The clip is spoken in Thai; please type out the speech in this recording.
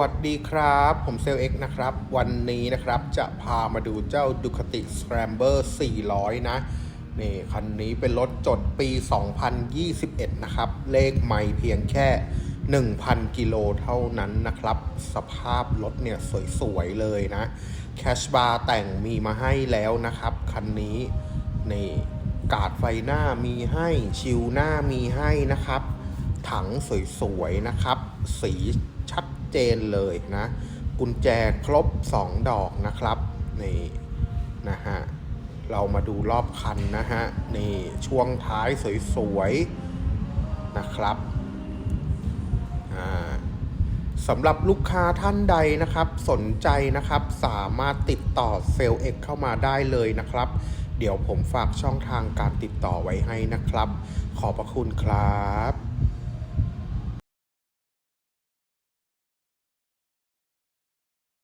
วัสดีครับ ผมเซลเอ็กนะครับ วันนี้นะครับจะพามาดูเจ้า Ducati Scrambler 400 นะ นี่คันนี้เป็นรถจดปี 2021 นะครับ เลขไม่เพียงแค่ 1,000 กิโลเท่านั้นนะครับ สภาพรถเนี่ยสวยๆ เลยนะ แคชบาร์แต่งมีมาให้แล้วนะครับ คันนี้ นี่ กาดไฟหน้ามีให้ ชิวหน้ามีให้นะครับ ถังสวยๆ นะครับ สีชัด เจนเลยนะกุญแจครบ 2 ดอกนะครับนี่นะฮะเรามาดูรอบคันนะฮะนี่ช่วงท้ายสวยๆนะครับสำหรับลูกค้าท่านใดนะครับ สนใจนะครับสามารถติดต่อเซลเอ็กเข้ามาได้เลยนะครับ เดี๋ยวผมฝากช่องทางการติดต่อไว้ให้นะครับ ขอบพระคุณครับ